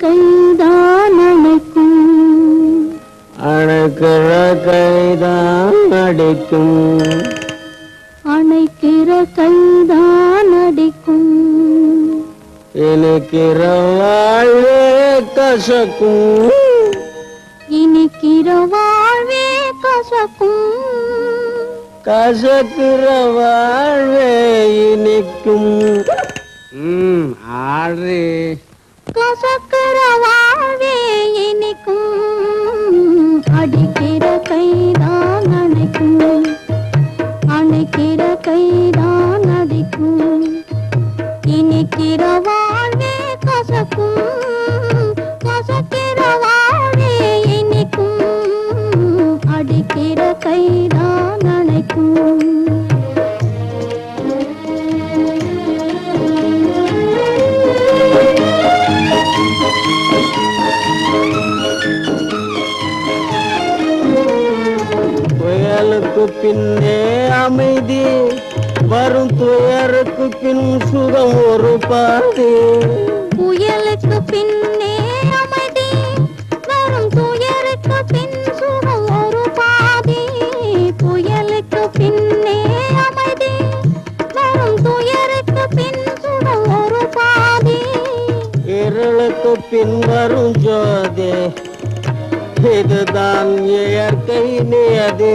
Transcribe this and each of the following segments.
கைதான் அணைக்கும் அணைக்கிற கைதான் அடிக்கும். அணைக்கிற கைதான் அடிக்கும் இனிக்கிற வாழ்வே கசக்கும் இனிக்கிற வாழ்வே கசக்கும் கசக்கிற வாழ்வே இனிக்கும் ம் ஆறு இனிக்கும். அடிக்கிற கைதான் அணைக்கும். அணைக்கிற கைதான் அடிக்கும். இனிக்கிற வாழ்வே கசக்கும். கசக்கிற வாழ்வே இனிக்கும். அடிக்கிற புயலுக்கு பின்னே அமைதி. வரும் துயருக்கு பின் சுகம் ஒரு பாதி. புயலுக்கு பின்னே அமைதி. வரும் துயருக்கு பின் சுகம் ஒரு பாதி. புயலுக்கு பின்னே அமைதி. வரும் துயருக்கு பின் சுகம் ஒரு பாதி. இருளுக்கு பின் வரும் ஜோதி. இதுதான் இயற்கை நியதி.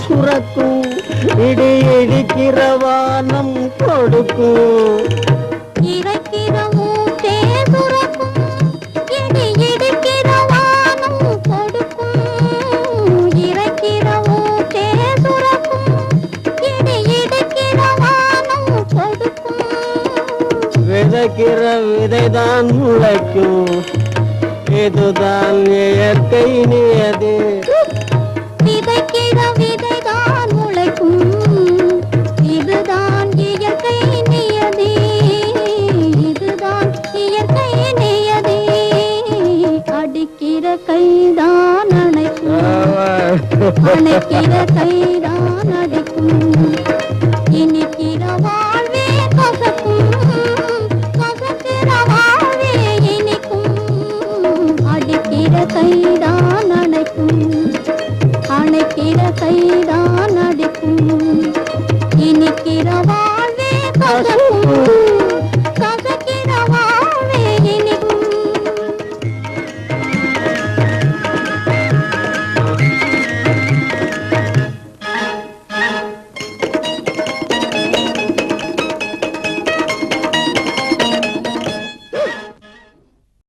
சுரக்கும் இடி இடிக்கிற வானம் கொடுக்கும் விதைக்கிற விதைதான் முளைக்கும் இதுதான் இயற்கை நியதி கைதான் அணைக்கும் அணைக்கிற கைதான் அடிக்கும். இனிக்கிற வாழ்வே கசக்கும். கசக்கிற வாழ்வே இனிக்கும். அடிக்கிற கைதான் அணைக்கும் அணைக்கிற கைதான் அடிக்கும். இனிக்கிற வாழ்வே கசக்கும்.